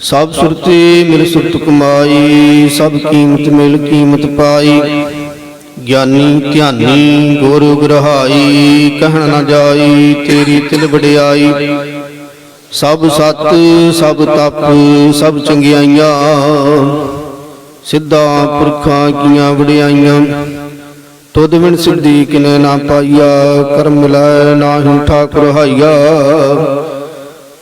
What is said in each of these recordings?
ਸਭ ਸੁਰਤੀ ਮਿਲ ਸੁਰਤ ਕਮਾਈ, ਸਭ ਕੀਮਤ ਮਿਲ ਕੀਮਤ ਪਾਈ। ਗਿਆਨੀ ਧਿਆਨੀ ਗੁਰ ਗ੍ਰਹਾਈ, ਕਹਿਣ ਨਾ ਜਾਈ ਤੇਰੀ ਤਿਲ ਵਡਿਆਈ। ਸਭ ਸਤ, ਸਭ ਤਪ, ਸਭ ਚੰਗਿਆਈਆਂ, ਸਿੱਧਾ ਪੁਰਖਾਂ ਕੀਆਂ ਵਡਿਆਈਆਂ। ਤੁਧ ਬਿਨ ਸਿੱਧੀ ਕਿਨੇ ਨਾ ਪਾਈਆ, ਕਰਮ ਲੈ ਨਾ ਠਾਕੁਰ ਹਾਈਆ।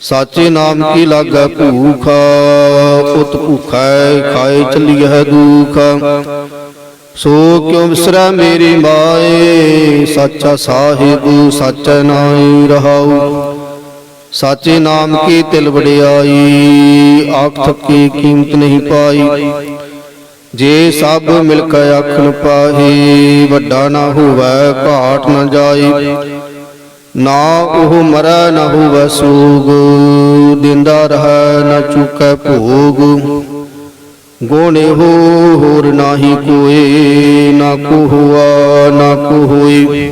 ਸਾਚੇ ਨਾਮ ਕੀ ਲਾਗੈ ਭੂਖਾ? ਉਤ ਭੂਖਾ ਖਾਏ ਚੱਲੀਐ ਦੁਖ। ਸੋ ਕਿਉ ਵਿਸਰੈ ਮੇਰੀ ਮਾਏ? ਸਾਚਾ ਸਾਹਿਬ, ਸਾਚਾ ਨਾਈ ਰਹਾਉ। ਸਾਚੇ ਨਾਮ ਕੀ ਤਿਲ ਵਡਿਆਈ? ਆਖ ਥਕੀ ਕੀਮਤ ਨਹੀਂ ਪਾਈ। ਜੇ ਸਭ ਮਿਲ ਕੇ ਆਖਣ ਪਾਹੀ, ਵੱਡਾ ਨਾ ਹੋਵੇ, ਘਾਟ ਨਾ ਜਾਈ। ਨਾ ਉਹ ਮਰੈ ਨਾ ਹੋਵੇ ਸੂਗ, ਦਿੰਦਾ ਰਹੈ ਨਾ ਚੁਕੈ ਭੋਗ। ਗੋਣੇ ਹੋ ਹੋਰ ਨਾਹੀ ਕੋਏ, ਨਾ ਕੋ ਹੁਆ ਨਾ ਕੋ ਹੋਈ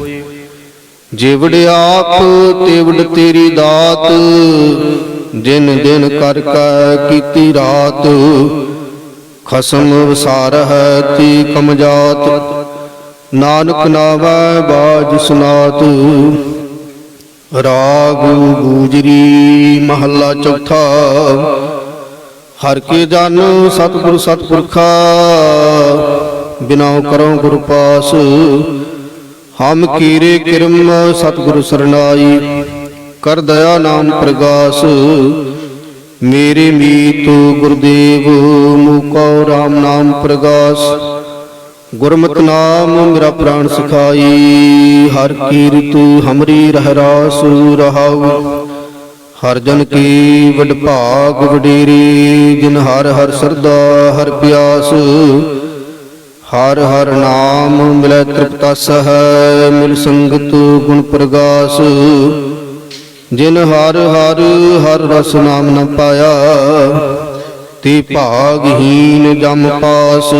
ਜਿਵੜ ਆਪ ਤਿਵੜ ਤੇਰੀ ਦਾਤ, ਦਿਨ ਦਿਨ ਕਰ ਕੈ ਕੀਤੀ ਰਾਤ। ਖਸਮ ਵਸਾਰਹਿ ਤੀ ਕਮਜਾਤ ਨਾਨਕ ਨਾਵੈ ਬਾਜ ਸੁਨਾਤ। ਰਾਗ ਗੂਜਰੀ ਮਹੱਲਾ ਚੌਥਾ। ਹਰ ਕੇ ਜਨ ਸਤਿਗੁਰ ਸਤਿਪੁਰਖਾ ਬਿਨਾਉ ਕਰੋ ਗੁਰ ਪਾਸ। ਹਮ ਕੀਰੇ ਕਿਰਮ ਸਤਿਗੁਰ ਸਰਨਾਈ, ਕਰ ਦਇਆ ਨਾਮ ਪ੍ਰਗਾਸ। ਮੇਰੇ ਮੀਤ ਗੁਰਦੇਵ ਮੂਕੋ RAM ਨਾਮ ਪ੍ਰਗਾਸ। ਗੁਰਮਤਿ ਨਾਮ ਮੇਰਾ ਪ੍ਰਾਣ ਸਿਖਾਈ, ਹਰ ਕੀਰਤ ਹਮਰੀ ਰਹਿ ਰਾਸ ਰਹਾਉ। ਹਰ ਜਨ ਕੀ ਵਡ ਭਾਗ ਵਡੇਰੀ, ਜਿਨ ਹਰ ਹਰ ਸਰਦਾ ਹਰ ਪਿਆਸ। ਹਰ ਹਰ ਨਾਮ ਮਿਲੈ ਤ੍ਰਿਪਤਾ ਹੈ ਮਿਲ ਸੰਗਤ ਗੁਣ ਪ੍ਰਗਾਸ। ਜਿਨ ਹਰ ਹਰ ਹਰ ਰਸ ਨਾਮ ਨ ਪਾਇਆ, ਤੇ ਭਾਗਹੀਨ ਜਮ ਪਾਸ।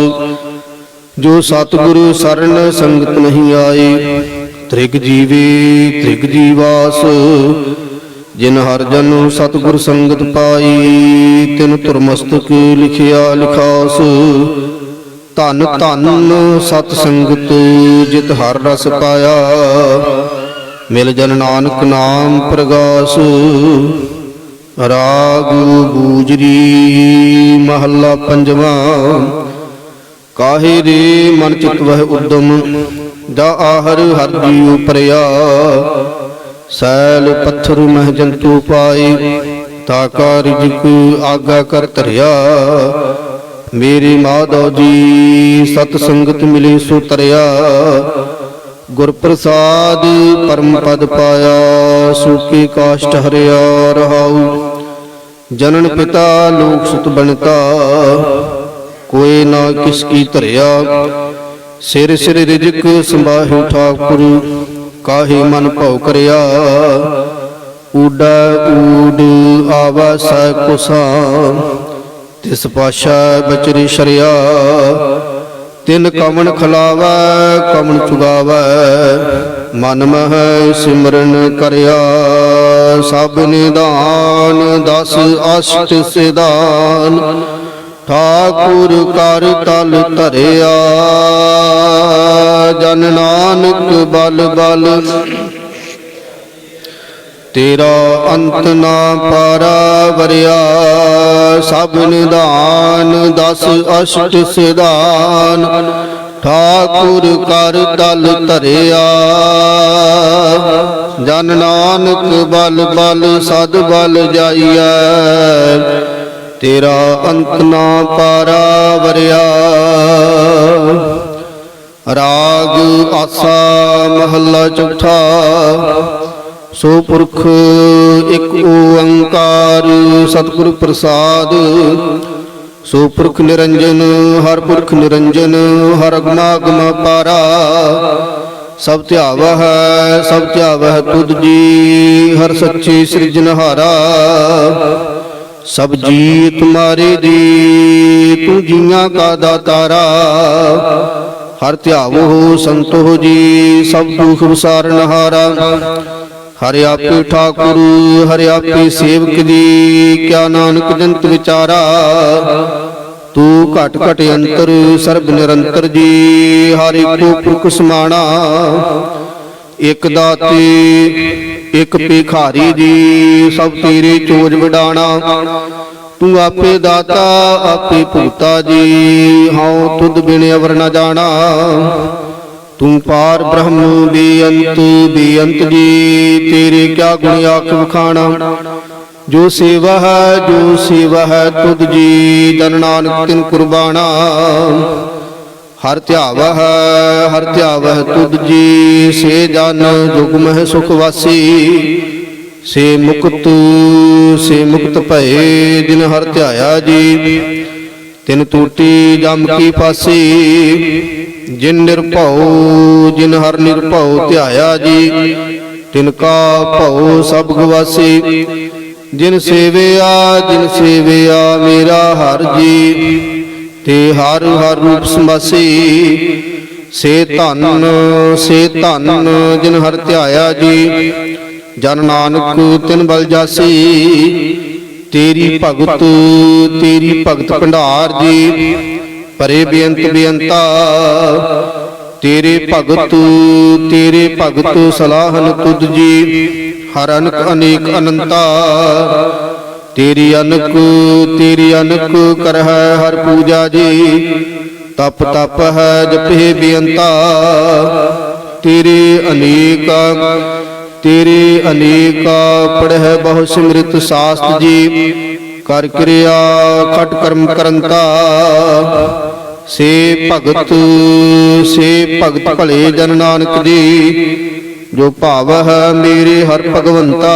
ਜੋ ਸਤਿਗੁਰੂ ਸਰਨ ਸੰਗਤ ਨਹੀਂ ਆਏ, ਤ੍ਰਿਗ ਜੀਵੇ ਤ੍ਰਿਗ ਜੀਵਾਸ, ਜਿਨ ਹਰ ਜਨ ਸਤਿਗੁਰ ਸੰਗਤ ਪਾਈ ਤਿਨ ਤੁਰਮਸਤਕ ਲਿਖਿਆ ਲਿਖਾਸ। ਧਨ ਧਨ ਸਤ ਸੰਗਤ ਜਿਤ ਹਰ ਰਸ ਪਾਇਆ, ਮਿਲ ਜਨ ਨਾਨਕ ਨਾਮ ਪ੍ਰਗਾਸ। ਰਾਗ ਗੂਜਰੀ ਮਹੱਲਾ ਪੰਜਵਾਂ। ਕਾਹੇ ਰੇ ਮਨ ਚਿਤ ਵਹਿ ਉਦਮ, ਦਾ ਆਹਰ ਹਰ ਜੀ ਉਪਰਿਆ। ਸੈਲ ਪੱਥਰ ਮਹਿ ਜੰਤੂ ਪਾਏ ਤਾਕਾ ਰਿਜਕ ਆਗਾ ਕਰ ਧਰਿਆ। ਮੇਰੀ ਮਾਧੋ ਜੀ, ਸਤ ਸੰਗਤ ਮਿਲੀ ਸੋ ਤਰਿਆ। ਗੁਰ ਪ੍ਰਸਾਦ ਪਰਮ ਪਦ ਪਾਇਆ ਸੂਕੇ ਕਾਸ਼ਟ ਹਰਿਆ ਰਹਾਉ। ਜਨਨ ਪਿਤਾ ਲੋਕ ਸੁਤ ਬਣਤਾ। ਕੋਈ ਨਾ ਕਿਸ ਕੀ ਧਰਿਆ। ਸਿਰ ਸਿਰ ਰਿਜਕ ਸੰਭਾਹੂ ਠਾਕੁਰ, ਕਾਹੇ ਮਨ ਭਉ ਕਰਿਆ। ਊਡਾ ਊਡ ਆਵਾ ਸੈ ਕੁਸਾ, ਤਿਸ ਪਾਸ਼ਾ ਬਚਰੀ ਸ਼ਰਿਆ। ਤਿਨ ਕਮਣ ਖਲਾਵੈ ਕਮਣ ਚੁਗਾਵੈ, ਮਨ ਮਹਿ ਸਿਮਰਨ ਕਰਿਆ। ਸਭ ਨਿਦਾਨ, ਦਸ ਅਸ਼ਟ ਸਿਦਾਨ ਠਾਕੁਰ ਕਰ ਤਲ ਧਰਿਆ। ਜਨ ਨਾਨਕ ਬਲ ਬਲ। ਤੇਰਾ ਅੰਤ ਨਾ ਪਾਰਾ ਵਰਿਆ। ਸਭ ਨਿਦਾਨ ਦਸ ਅਸ਼ਟ ਸਿਧਾਨ। ਠਾਕੁਰ ਕਰ ਤਲ ਧਰਿਆ। ਜਨ ਨਾਨਕ ਬਲ ਬਲ, ਸਦ ਬਲ ਜਾਈਐ। ਤੇਰਾ ਅੰਤ ਨਾ ਪਾਰਾ ਵਰਿਆ ਰਾਗ ਆਸਾ ਮਹੱਲਾ ਚੌਥਾ। ਸੋ ਪੁਰਖ ਇੱਕ ਓੰਕਾਰ ਸਤਿਗੁਰ ਪ੍ਰਸਾਦ। ਸੋ ਪੁਰਖ ਨਿਰੰਜਨ, ਹਰ ਪੁਰਖ ਨਿਰੰਜਨ, ਹਰ ਅਗਮਾਗਮ ਪਾਰਾ। ਸਭ ਧਿਆਵਾ ਸਭ ਧਿਆਵਾ ਹੈ ਤੁਧ ਜੀ, ਹਰ ਸੱਚੇ ਸਿਰਜਨਹਾਰਾ। ਸਭ ਜੀ ਤੁਮਾਰੇ ਦੀ, ਤੂੰ ਜੀਆਂ ਕਾ ਦਾਤਾਰਾ। ਹਰ ਧਿਆਵੋ ਸੰਤੋ ਜੀ, ਸਭ ਦੁਖ ਵਿਸਾਰਨ ਹਾਰਾ। ਹਰਿ ਆਪੇ ਠਾਕੁਰ, ਹਰਿ ਆਪੇ ਸੇਵਕ ਦੀ, ਕਿਆ ਨਾਨਕ ਜੰਤ ਵਿਚਾਰਾ। ਤੂੰ ਘਟ ਘਟ ਅੰਤਰ, ਸਰਬ ਨਿਰੰਤਰ ਜੀ, ਹਰਿ ਇੱਕੋ ਪੁਰਖ ਸਮਾਣਾ। ਇਕ ਦਾਤੇ, ਇਕ ਭਿਖਾਰੀ ਜੀ, ਸਭ ਤੇਰੇ ਚੋਜ ਵਡਾਣਾ। ਤੂੰ ਆਪੇ ਦਾਤਾ, ਆਪੇ ਭੂਤਾ ਜੀ, ਹਉ ਤੁਧ ਬਿਨ ਅਵਰ ਨ ਜਾਣਾ। ਤੂੰ ਪਾਰ ਬ੍ਰਹਮ ਬੇਅੰਤ ਬੇਅੰਤ ਜੀ, ਤੇਰੇ ਕਿਆ ਗੁਣ ਆਖ ਵਖਾਣਾ। ਜੋ ਸੇਵਾ ਹੈ, ਜੋ ਸੇਵਾ ਹੈ ਤੁਧ ਜੀ, ਜਨ ਨਾਨਕ ਤਿਨ ਕੁਰਬਾਨਾ ਹਰ ਧਿਆਵਾ ਹੈ ਹਰ ਧਿਆਵਾ ਹੈ ਤੁਧ ਜੀ, ਸੇ ਜਨ ਜੁਗ ਮਹਿ ਸੁਖ ਵਾਸੀ। ਸੇ ਮੁਕਤ ਸੇ ਮੁਕਤ ਭਏ, ਜਿਨ ਹਰ ਧਿਆਇਆ ਜੀ। ਤਿਨ ਟੂਟੀ ਜਮ ਕੀ ਫਾਸੀ, ਜਿਨ ਨਿਰਭਉ, ਜਿਨ ਹਰ ਨਿਰਭਉ ਧਿਆਇਆ ਜੀ। ਤਿਨ ਕਾ ਭਉ ਸਭ ਗਵਾਸੀ ਜਿਨ ਸੇਵਿਆ ਜਿਨ ਸੇਵਿਆ ਮੇਰਾ ਹਰ ਜੀ। ਤੇ ਹਰ ਹਰ ਰੂਪ ਸਮਾਸੀ ਸੇ ਧਨ ਸੇ ਧਨ ਜਿਨ ਹਰ ਧਿਆਇਆ ਜੀ। ਜਨ ਨਾਨਕ ਤਿਨ ਬਲ ਜਾਸੀ। ਤੇਰੀ ਭਗਤ ਤੇਰੀ ਭਗਤ ਭੰਡਾਰ ਜੀ। ਪਰੇ ਬੇਅੰਤ ਬੇਅੰਤਾ। ਤੇਰੇ ਭਗਤ ਤੇਰੇ ਭਗਤ ਸਲਾਹਨ ਤੁਧ ਜੀ। ਹਰ ਅਨਕ ਅਨੇਕ ਅਨੰਤਾ। ਤੇਰੀ ਅਨਕ ਤੇਰੀ ਅਨਕ ਕਰਹਿ ਹਰ ਪੂਜਾ ਜੀ। ਤਪ ਤਪ ਹੈ ਜਪੇ ਬੇਅੰਤਾ। ਤੇਰੇ ਅਨੇਕ ਤੇਰੇ ਅਨੇਕ ਪੜਹਿ ਬਹੁ ਸਿਮ੍ਰਿਤ ਸਾਸਤ ਜੀ। ਕਰ ਕਿਰਿਆ ਖਟ ਕਰਮ ਕਰੰਤਾ। ਸੇ ਭਗਤ ਸੇ ਭਗਤ ਭਲੇ ਜਨ ਨਾਨਕ ਜੀ। ਜੋ ਭਾਵ ਹੈ ਮੇਰੇ ਹਰ ਭਗਵੰਤਾ।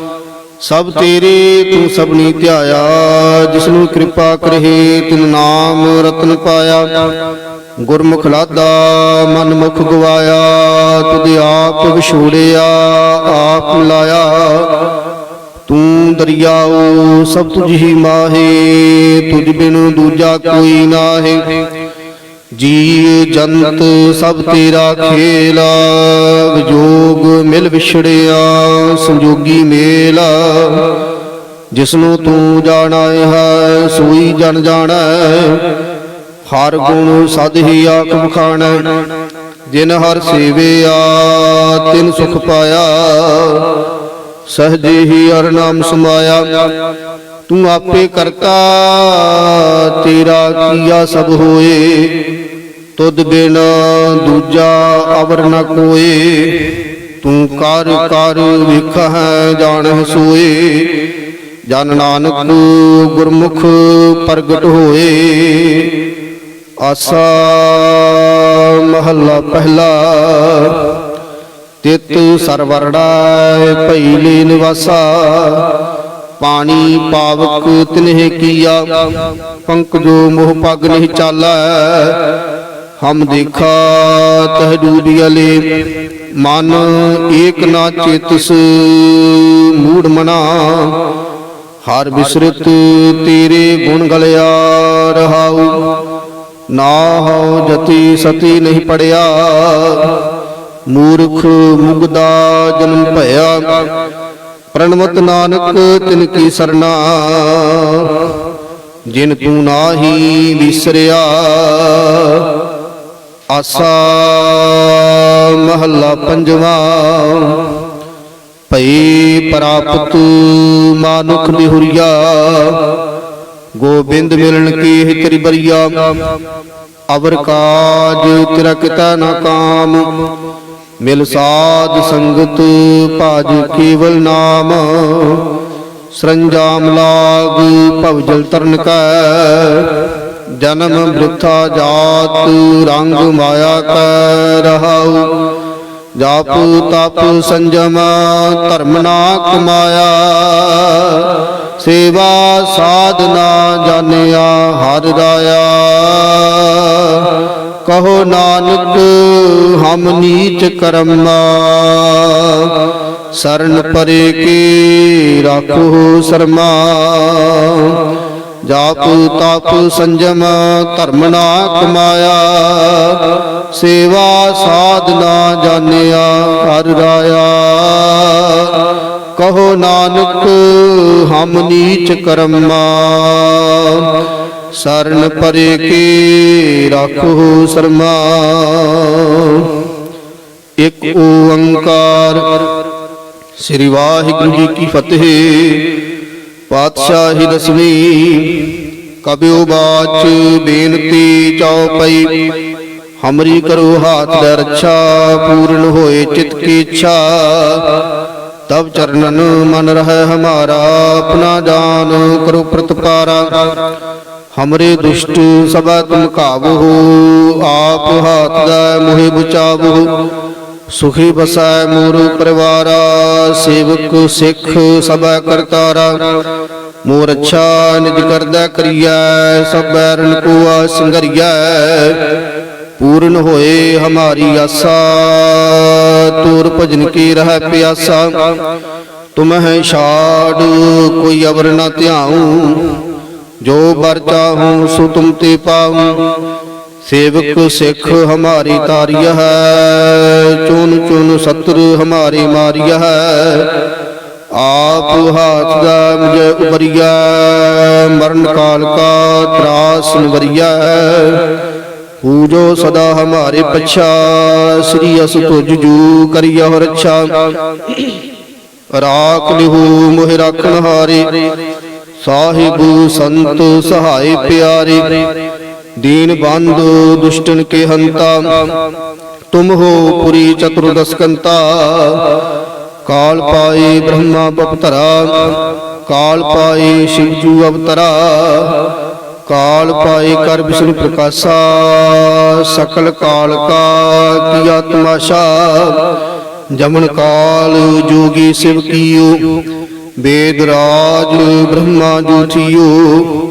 ਸਭ ਤੇਰੇ ਤੂੰ ਸਭਨੀ ਧਿਆਇਆ ਜਿਸ ਨੂੰ ਕਿਰਪਾ ਕਰਹੇ ਤਿਨ ਨਾਮ ਰਤਨ ਪਾਇਆ। ਗੁਰਮੁਖ ਲਾਦਾ ਮਨ ਮੁਖ ਗਵਾਇਆ ਤੁਧ ਆਪ ਵਿਛੋੜਿਆ, ਆਪ ਲਾਇਆ। ਤੂੰ ਦਰਿਆਓ, ਸਭ ਤੁਝ ਹੀ ਮਾਹੇ, ਤੁਝ ਬਿਨ ਦੂਜਾ ਕੋਈ ਨਾਹੀ। ਜੀ ਜੰਤ ਸਭ ਤੇਰਾ ਖੇਲਾ ਵਿਜੋਗ ਮਿਲ ਵਿਛੜਿਆ, ਸੰਜੋਗੀ ਮੇਲ ਜਿਸਨੂੰ ਤੂੰ ਜਾਣਾ ਹੈ, ਸੋਈ ਜਨ ਜਾਣਾ ਹਰ ਗੁਣ ਸਦ ਹੀ ਆਖ ਬਖਾਣੈ ਜਿਨ ਹਰ ਸੇਵਿਆ ਤਿਨ ਸੁਖ ਪਾਇਆ। ਸਹਜੇ ਹੀ ਹਰ ਨਾਮ ਸਮਾਇਆ। ਤੂੰ ਆਪੇ ਕਰਤਾ, ਤੇਰਾ ਕੀਆ ਸਭ ਹੋਏ। ਤੁਧ ਬਿਨ ਦੂਜਾ ਅਵਰ ਨ ਕੋਏ ਤੂੰ ਕਰ ਕਰ ਵਿਖਹਿ ਜਾਣਹਿ ਸੋਏ ਜਨ ਨਾਨਕ ਗੁਰਮੁਖ ਪ੍ਰਗਟ ਹੋਏ। ਆਸਾ ਮਹੱਲਾ ਪਹਿਲਾ। ਤਿਤ ਸਰਵਰੜਾ ਭਈ ਲੀ ਨਿਵਾਸਾ ਪਾਣੀ ਪਾਵਕ ਤਿਨਹਿ ਕੀਆ। ਪੰਕਜੋ ਮੋਹ ਪਗ ਨਹੀਂ ਚਾਲੈ। ਹਮ ਦੇਖਾ ਤਹ ਡੂਬਿਆਲੇ ਮਨ ਏਕ ਨਾ ਚੇਤਸ, ਮੂੜ ਮਨਾ। ਹਰ ਬਿਸਰਤ ਤੇਰੇ ਗੁਣ ਗਲਿਆ ਰਹਾਉ, ਨਾ ਹਉ ਜਤੀ ਸਤੀ ਨਹੀਂ ਪੜਿਆ। ਮੂਰਖ ਮੁਗਦਾ ਜਨਮ ਭਇਆ, ਪ੍ਰਣਵਤ ਨਾਨਕ ਤਿਨ ਕੀ ਸਰਨਾ ਜਿਨ ਤੂੰ ਨਾਹੀ ਵਿਸਰਿਆ ਆਸਾ ਮਹੱਲਾ ਪੰਜਵਾ। ਭਈ ਪ੍ਰਾਪਤ ਮਾਨੁਖ ਬਿਹੁਰੀਆ ਗੋਬਿੰਦ ਮਿਲਣ ਕੀ ਹਿਤਰੀ ਬਰੀਆ ਅਵਰ ਕਾਜ ਤੇਰਾ ਕਿਤਾ ਨਾ ਕਾਮ, ਮਿਲ ਸਾਧ ਸੰਗਤ ਭਾਜ ਕੇਵਲ ਨਾਮ। ਸਰੰਜਾਮ ਲਾਗ ਭਵ ਜਲ ਤਰਨ ਕੈ ਜਨਮ ਬ੍ਰਿਥਾ ਜਾਤ, ਰੰਗ ਮਾਇਆ ਕੈ ਰਹਾਉ। ਜਾਪ ਤਪ ਸੰਜਮ, ਧਰਮ ਨਾ ਕਮਾਇਆ। ਸੇਵਾ ਸਾਧਨਾ ਜਾਣਿਆ, ਹਰ ਰਾਇਆ। ਕਹੋ ਨਾਨਕ, ਹਮ ਨੀਚ ਕਰਮਾ। ਸਰਨ ਪਰੇ ਕੀ ਰਾਖੋ ਸਰਮਾ। ਜਾਪ ਤਪ ਸੰਜਮ ਧਰਮ ਨਾ ਕਮਾਇਆ, ਸੇਵਾ ਸਾਧਨਾ ਜਾਣਿਆ ਹਰ ਰਾਇਆ। ਕਹੋ ਨਾਨਕ, ਹਮ ਨੀਚ ਕਰਮਾ, ਸਰਨ ਪਰੇ ਕੀ ਰੱਖੋ ਸਰਮਾ। ਇੱਕ ਓੰਕਾਰ, ਸ੍ਰੀ ਵਾਹਿਗੁਰੂ ਜੀ ਕੀ ਫਤਿਹ। ਪਾਤਸ਼ਾਹੀ ਦਸਵੀਂ ਕਬਿਓ ਬਾਚ ਬੇਨਤੀ ਚਉਪਈ ਹਮਰੀ ਕਰੋ ਹਾਥ ਲੈ ਰੱਛਾ ਪੂਰਨ ਹੋਏ ਚਿਤ ਕੀ ਇੱਛਾ। ਤਬ ਚਰਨਨ ਮਨ ਰਹਿ ਹਮਾਰਾ ਆਪਣਾ ਜਾਨ ਕਰੋ ਪ੍ਰਤਪਾਰਾ। ਹਮਰੇ ਦੁਸ਼ਟ ਸਭਾ ਤੁਮ ਕਾਬੂ ਆਪ ਹਾਥ ਦਾ ਮੋਹਿ ਬਚਾਵੋ। ਸੁਖੀ ਬਸੈ ਮੋਰ ਪਰਿਵਾਰਾ, ਸੇਵਕ ਸਿੱਖ ਸਭਾ ਕਰਤਾਰਾ। ਮੋਰ ਅੱਛਾ ਨਿਜ ਕਰਦਾ ਕਰੀਐ, ਸਭ ਬੈਰਨ ਕੋ ਆ ਸੰਗਰੀਐ। ਪੂਰਨ ਹੋਏ ਹਮਾਰੀ ਆਸਾ, ਤੂਰ ਭਜਨ ਕੀ ਰਹਿ ਪਿਆਸਾ। ਤੁਮਹਿ ਛਾੜ, ਕੋਈ ਅਵਰ ਨਾ ਧਿਆਉ। ਜੋ ਬਰ ਚਾਹੂੰ, ਸੋ ਤੁਮ ਤੇ ਪਾਉ। ਸੇਵਕ ਸਿੱਖ ਹਮਾਰੀ ਤਾਰੀය ਹੈ। ਚੁਨ ਚੁਨ ਸਤਰ ਹਮਾਰੀ ਮਾਰੀਆ ਹੈ। ਆਪ ਹਾਥ ਦਾ ਮੁਝੇ ਉਬਰੀਆ ਮਰਨ ਕਾਲ ਕਾ ਤਰਾਸ ਨਵਰੀਆ ਪੂਜੋ ਸਦਾ ਹਮਾਰੇ ਪਛਾ। ਸ੍ਰੀ ਅਸ ਤੁਜ ਜੂ ਕਰਿਆ ਹੋ ਰੱਛਾ ਰਾਖ ਲਿਹੂ ਮੋਹਿ ਰਾਖਣ ਹਾਰੇ। ਸਾਹਿਬੂ ਸੰਤ ਸਹਾਈ ਪਿਆਰੇ। ਦੀਨ ਬੰਧੂ ਦੁਸ਼ਟਨ ਕੇ ਹੰਤਾ। ਤੁਮ ਹੋ ਪੁਰੀ ਚਤੁਰਦਸਕੰਤਾ ਕਾਲ ਪਾਏ ਬ੍ਰਹਮਾ ਬਪਤਰਾ। ਕਾਲ ਪਾਏ ਸ਼ਿਵਜੂ ਅਵਤਰਾ। ਕਾਲ ਪਾਏ ਕਰ ਵਿਸ਼ਨੂੰ ਪ੍ਰਕਾਸ਼ਾ। ਸਕਲ ਕਾਲ ਕਾ ਕੀ ਆਤਮਾਸ਼ਾ। ਜਮਨ ਕਾਲ ਜੋਗੀ ਸਿਵ ਕੀਓ। ਵੇਦ ਰਾਜ ਬ੍ਰਹਮਾ ਜੂਠਿਓ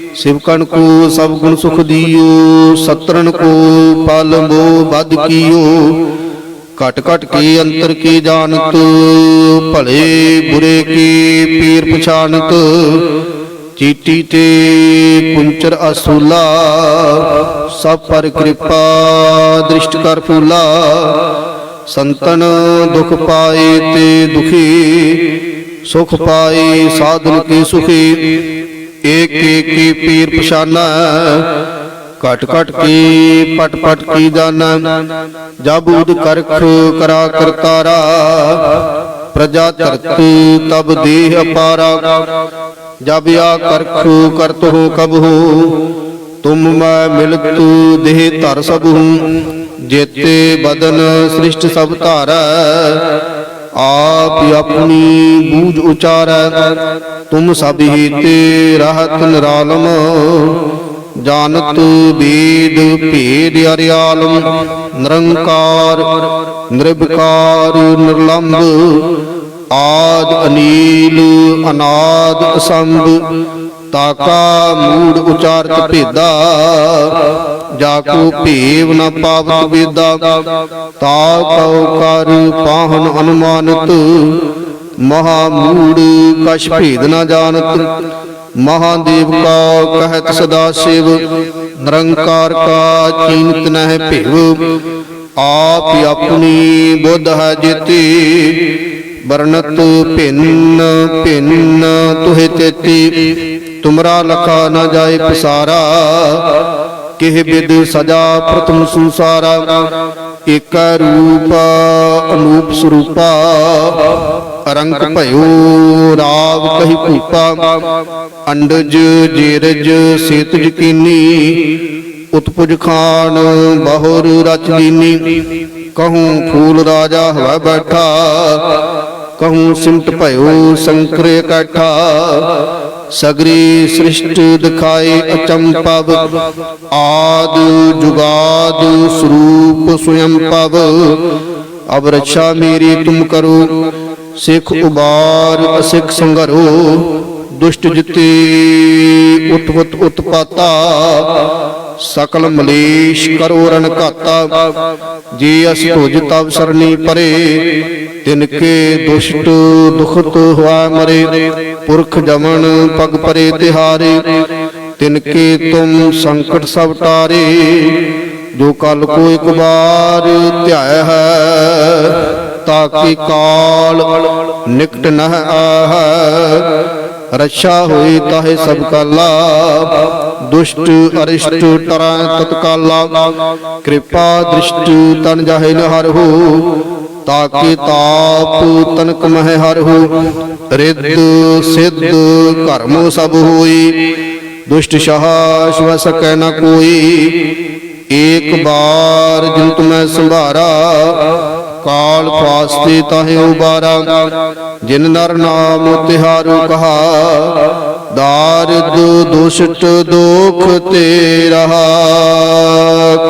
ਸਿਵਕਣ ਕੋ, ਸਭ ਗੁਣ ਸੁਖ ਦਿਓ ਸਤਰਨ ਕੋ ਪਲ ਮੋ ਬਦ ਕੀਓ। ਘਟ ਘਟ ਕੇ ਅੰਤਰ ਕੀ ਜਾਣਤ, ਭਲੇ ਬੁਰੇ ਕੀ ਪੀਰ ਪਛਾਨਤ ਚੀਟੀ ਤੇ ਪੁੰਚਰ ਅਸੂਲਾ, ਸਭ ਪਰ ਕਿਰਪਾ ਦ੍ਰਿਸ਼ਟ ਕਰ ਫੂਲਾ। ਸੰਤਨ ਦੁਖ ਪਾਏ ਤੇ ਦੁਖੀ, ਸੁਖ ਪਾਏ ਸਾਧਨ ਕੀ ਸੁਖੀ। ਏਕ ਏਕ ਕੀ ਪੀਰ ਪਛਾਨਾ ਘਟ ਘਟ ਕੀ ਪਟ ਪਟ ਕੀ ਜਾਨਾ ਜਾਬੂਦ ਕਰਖ ਕਰਾ ਕਰਤਾਰਾ। ਪ੍ਰਜਾ ਧਰਤ ਤਬ ਦੇਹ ਅਪਾਰਾ। ਜਬ ਆ ਕਰਖ ਕਰਤ ਹੋ ਕਬ ਹੋ ਤੁਮ ਮੈਂ ਮਿਲਤ ਦੇਹ ਧਰ ਸਭ। ਹੂੰ ਜੇਤੇ ਬਦਨ ਸ੍ਰਿਸ਼ਟ ਸਭ ਧਾਰੈ। ਆਪ ਆਪਣੀ ਬੂਝ ਉਚਾਰੈ ਤੁਮ ਸਭ ਹੀ ਰਹਤ ਨਿਰਾਲਮ। ਜਾਣਤ ਵੇਦ ਭੇਦ ਅਰਿਆਲਮ ਨਿਰੰਕਾਰ ਨਿਰਭਕਾਰ ਨਿਰਲੰਭ। ਆਦ ਅਨੀਲ, ਅਨਾਦ ਅਸੰਭ। ਤਾਕਾ ਮੂੜ ਉਚਾਰਤ ਭੇਦਾ। ਜਾ ਕੋ ਭੇਵ ਨ ਪਾਵਤ ਵੇਦਾ। ਤਾ ਕਉ ਕਰ ਪਾਹਨ ਅਨੁਮਾਨਤ। ਮਹਾ ਮੂੜ ਕਛ ਭੇਦ ਨ ਜਾਣਤ। ਮਹਾਦੇਵ ਕਾ ਕਹਿਤ ਸਦਾ ਸਿਵ। ਨਿਰੰਕਾਰ ਕਾ ਚੀਨਤ ਨਹਿ ਭਿਵ। ਆਪ ਆਪਣੀ ਬੁੱਧ ਹੈ ਜੀਤੀ। ਵਰਨਤ ਭਿੰਨ ਭਿੰਨ ਤੁਹੇ ਤੇਤੀ। ਤੁਮਰਾ ਲਖਾ ਨ ਜਾਏ ਪਸਾਰਾ। ਕਿਹ ਬਿਦ ਸਜਾ ਪ੍ਰਥਮ ਸੰਸਾਰਾ, ਏਕ ਰੂਪ ਅਨੂਪ ਸਰੂਪਾ। ਰੰਗ ਭਇਓ ਰਾਵ ਕਹੀ ਭੂਪਾ ਅੰਡਜ ਜੀਰਜ ਸੇਤਜ ਕੀਨੀ, ਉਤਪੁਜ ਖਾਨ ਬਹੁਰ ਰਚ ਲੀਨੀ। ਕਹੂੰ ਫੂਲ ਰਾਜਾ ਹਵਾ ਬੈਠਾ, ਕਹੂੰ ਸਿਮਟ ਭਇਓ ਸੰਕਰ ਇਕੱਠਾ ਸਗਰੀ ਸ੍ਰਿਸ਼ਟ ਦਿਖਾਏ ਅਚੰਪਵ ਆਦ ਜੁਗਾਦ ਸਰੂਪ ਸੁਯੰ ਪਵ। ਅਬ ਰੱਛਾ ਮੇਰੀ ਤੁਮ ਕਰੋ, ਸਿੱਖ ਉਬਾਰ ਅਸਿੱਖ ਸੰਗਰੋ। ਦੁਸ਼ਟ ਜਿਤੇ ਉਤਵਤ ਉਤਪਾਤਾ, ਸਕਲ ਮਲੇਸ਼ ਕਰੋ ਰਨ ਘਾਤਾ। ਜੇ ਅਸ ਭੁਜ ਤਵ ਸਰਨੀ ਪਰੇ ਤਿਨ ਕੇ ਦੁਸ਼ਟ ਦੁਖਤ ਹੋਆ ਮਰੇ, ਪੁਰਖ ਜਮਨ ਪਗ ਪਰੇ ਤਿਹਾਰੇ ਤਿਨ ਕੇ ਤੁਮ ਸੰਕਟ ਸਭ ਟਾਰੇ, ਜੋ ਕਲ ਕੋ ਇੱਕ ਵਾਰ ਧਿਆਇ ਹੈ ਤਾਕਿ ਕਾਲ ਨਿਕਟ ਨਹ ਆਹੈ ਰੱਛਾ ਹੋਈ ਤਾਹੇ ਸਭ ਕਾਲਾ, ਦੁਸ਼ਟ ਅਰਿਸ਼ਟ ਤਰਾਂ ਤਤਕਾਲਾ। ਕਿਰਪਾ ਦ੍ਰਿਸ਼ਟ ਤਨ ਜਾਹੇ ਨ ਹਰ ਹੋ ਤਾਕੇ ਤਾਪ ਤਨਕ ਮਹਿ ਹਰ ਹੋ ਰਿੱਧ, ਸਿੱਧ ਕਰਮ ਸਭ ਹੋਈ। ਦੁਸ਼ਟ ਸ਼ਾਹ ਸ਼ਵ ਸਕੈ ਨ ਕੋਈ। ਏਕ ਬਾਰ ਜਿਨ ਤੁਮੈ ਸੰਭਾਰਾ। ਕਾਲ ਫਾਸਤੇ ਤਾਹੇ ਉਬਾਰਾ, ਜਿਨ ਨਰ ਨਾਮ ਤਿਹਾਰੂ ਕਹਾ, ਦਾਰਿਦ ਦੁਸ਼ਟ ਦੋਖ ਤੇ ਰਹਾ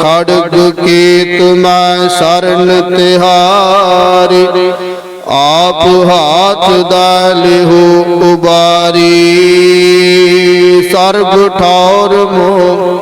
ਖੜਗ ਕੀਤ ਮੈਂ ਸਰਨ ਤਿਹਾਰੀ, ਆਪ ਹਾਥ ਦਾ ਲਿਹੋ ਉਬਾਰੀ, ਸਰਬ ਠੌਰ ਮੋ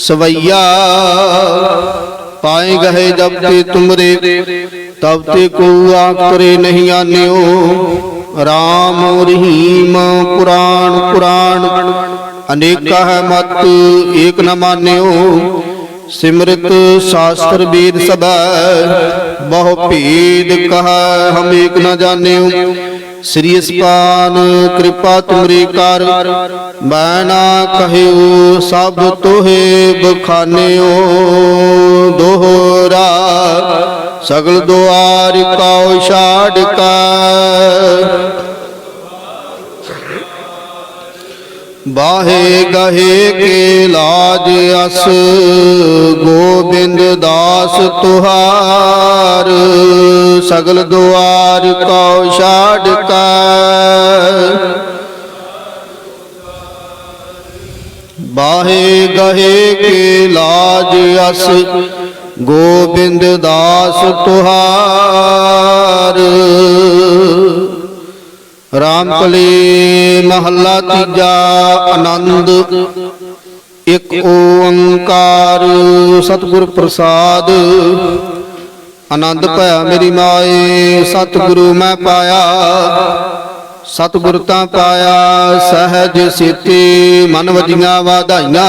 ਸਵਈਆ ਪਾਏ ਗਏ ਜਬ ਤੇ ਤੁਮਰੇ, ਤਬ ਤੇ ਕੋ ਆਕਰੇ ਨਹੀਂ ਆਨਿਓ। RAM ਰਹੀਮ ਪੁਰਾਣ ਪੁਰਾਣ, ਅਨੇਕਾ ਹੈ ਮਤ, ਏਕ ਨ ਮਾਨਿਓ। ਸਿਮਰਤ ਸ਼ਾਸਤਰ ਵੇਦ ਸਭੈ, ਬਹੁ ਭੇਦ ਕਹੈ, ਹਮ ਏਕ ਨ ਜਾਣਿਓ। ਸ੍ਰੀ ਅਸਪਾਨ, ਕਿਰਪਾ ਤੁਮਰੀ ਕਰ। ਮੈਂ ਨਾ ਕਹਿਓ ਸਭ ਤੋਹੇ ਬਖਾਨਿਓ। ਦੋਹਰਾ, ਸਗਲ ਦੁਆਰ ਕਉ ਛਾੜ ਕਾ। ਬਾਹੇ ਗਹੇ ਕੇ ਲਾਜ ਅਸ, ਗੋਬਿੰਦ ਦਾਸ ਤੁਹਾਰ, ਸਗਲ ਦੁਆਰ ਕਉ ਛਾੜ ਕਾ ਬਾਹੇ ਗਹੇ ਕੇ ਲਾਜ ਅਸ, ਗੋਬਿੰਦ ਦਾਸ ਤੁਹਾਰ। ਰਾਮਕਲੀ ਮਹੱਲਾ ਤੀਜਾ ਆਨੰਦ। ਇੱਕ ਓੰਕਾਰ ਸਤਿਗੁਰ ਪ੍ਰਸਾਦ। ਆਨੰਦ ਭਇਆ ਮੇਰੀ ਮਾਏ, ਸਤਿਗੁਰੂ ਮੈਂ ਪਾਇਆ। ਸਤਿਗੁਰ ਤਾਂ ਪਾਇਆ, ਸਹਿਜ ਸੀਤੀ ਮਨ ਵਜੀਆਂ ਵਾਧਾਈਆਂ।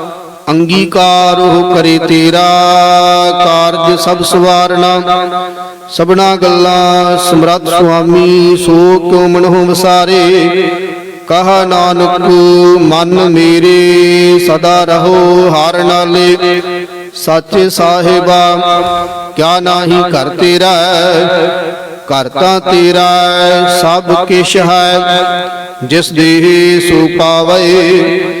ਅੰਗੀਕਾਰ ਹੋ ਕਰੇ ਤੇਰਾ ਕਾਰਜ ਸਭ ਸਵਾਰਣਾ ਸਭਨਾ ਗੱਲਾਂ ਸਮਰੱਥ ਸੁਆਮੀ, ਸੋ ਕਿਉ ਮਨਹੁ ਵਸਾਰੇ। ਕਹਾ ਨਾਨਕ, ਮਨ ਮੇਰੇ ਸਦਾ ਰਹੋ ਹਾਰ ਨਾਲੇ। ਸੱਚੇ ਸਾਹਿਬਾ, ਕਿਆ ਨਾਹੀ ਕਰ ਤੇਰਾ ਘਰ ਤਾਂ ਤੇਰਾ ਸਭ ਕਿਛ ਹੈ। ਜਿਸ ਦੇ ਸੋ ਪਾਵੇ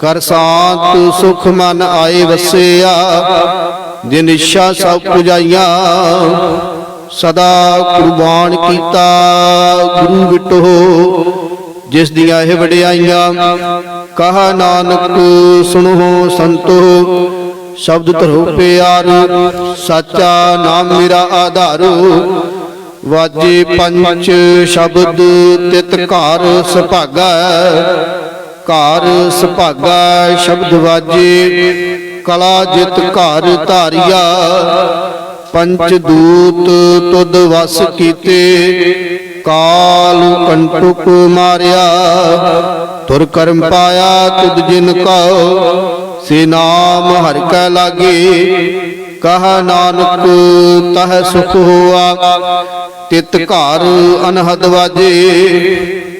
ਕਰ ਸਾਤ ਸੁਖ ਮਨ ਆਏ ਵਸਿਆ, ਜਿਨ ਇੱਛਾ ਸਭ ਪੁਜਾਈਆਂ, ਸਦਾ ਕੁਰਬਾਨ ਕੀਤਾ। ਗੁਰੂ ਵਿਟੋ, ਜਿਸ ਦੀਆਂ ਇਹ ਵਡਿਆਈਆਂ, ਕਹਾ ਨਾਨਕ, ਸੁਣੋ ਸੰਤੋ, ਸ਼ਬਦ ਧਰੋ ਪਿਆਰ, ਸਾਚਾ ਨਾਮ ਮੇਰਾ ਆਧਾਰੋ। ਵਾਜੇ ਪੰਚ ਸ਼ਬਦ ਤਿਤ ਘਰ ਸੁਭਾਗਾ ਘਰ ਸੁਭਾਗਾ ਸ਼ਬਦ ਵਾਜੇ, ਕਲਾ ਜਿਤ ਘਰ ਧਾਰਿਆ, ਪੰਚ ਦੂਤ ਤੁਧ ਵਸ ਕੀਤੇ, ਕਾਲ ਕੰਟੁਕ ਮਾਰਿਆ, ਤੁਰ ਕਰਮ ਪਾਇਆ ਤੁਧ ਜਿਨ ਕਉ ਸੇ ਨਾਮ ਹਰਿ ਕੈ ਲਾਗੇ, ਕਹਾ ਨਾਨਕ ਤਹ ਸੁਖ ਹੋਆ, ਤਿਤ ਘਰ ਅਨਹਦ ਵਾਜੇ।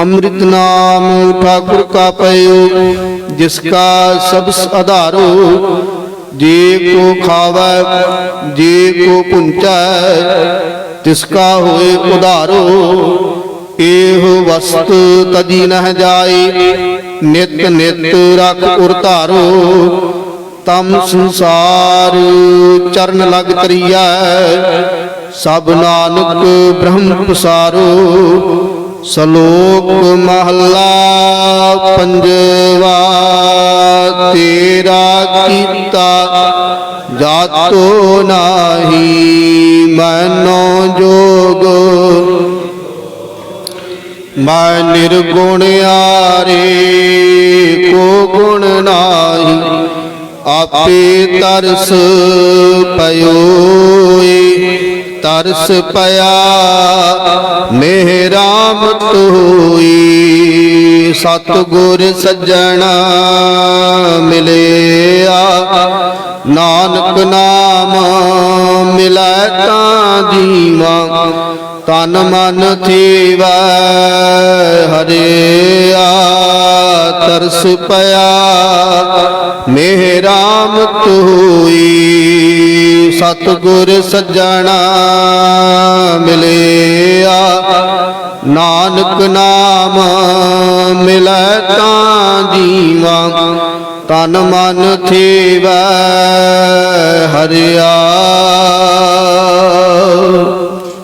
ਅੰਮ੍ਰਿਤ ਨਾਮ ਠਾਕੁਰ ਕਾ ਪਇਓ, ਜਿਸ ਕਾ ਸਭ ਆਧਾਰੋ, ਜੇ ਕੋ ਖਾਵੈ, ਜੇ ਕੋ ਪੁੰਚੈ, ਤਿਸ ਕਾ ਹੋਏ ਉਧਾਰੋ ਇਹੋ ਵਸਤ ਤਜੀ ਨਹ ਜਾਏ, ਨਿਤ ਨਿਤ ਰਖ ਉਰ ਧਾਰੋ, ਤਮ ਸੰਸਾਰ ਚਰਨ ਲਗ ਤਰੀਆ ਸਭ ਨਾਨਕ ਬ੍ਰਹਮ ਪਸਾਰੋ ਸ਼ਲੋਕ ਮਹੱਲਾ ਪੰਜਵਾ, ਤੇਰਾ ਕੀਤਾ ਜਾਤੋ ਨਾਹੀ ਮਨੋ ਜੋਗ। ਮੈਂ ਨਿਰਗੁਣ ਆਰੇ ਕੋ ਗੁਣ ਨਾਹੀ, ਆਪੇ ਤਰਸ ਪਇਓਏ ਤਰਸ ਪਿਆ ਮਿਹਰਾਮਤ ਹੋਈ ਸਤ ਗੁਰ ਸੱਜਣਾ ਮਿਲਿਆ। ਨਾਨਕ ਨਾਮ ਮਿਲੈ ਤਾਂ ਜੀਵਾ ਤਨ ਮਨ ਥੀਵੈ ਹਰਿਆ ਤਰਸ ਪਿਆ। ਮੇਹ ਰਾਮ ਤੂਈ, ਸਤਿਗੁਰ ਸੱਜਣਾ ਮਿਲਿਆ। ਨਾਨਕ ਨਾਮ ਮਿਲੈ ਤਾਂ ਜੀਵਾਂ, ਤਨ ਮਨ ਥੀਵੈ ਹਰਿਆ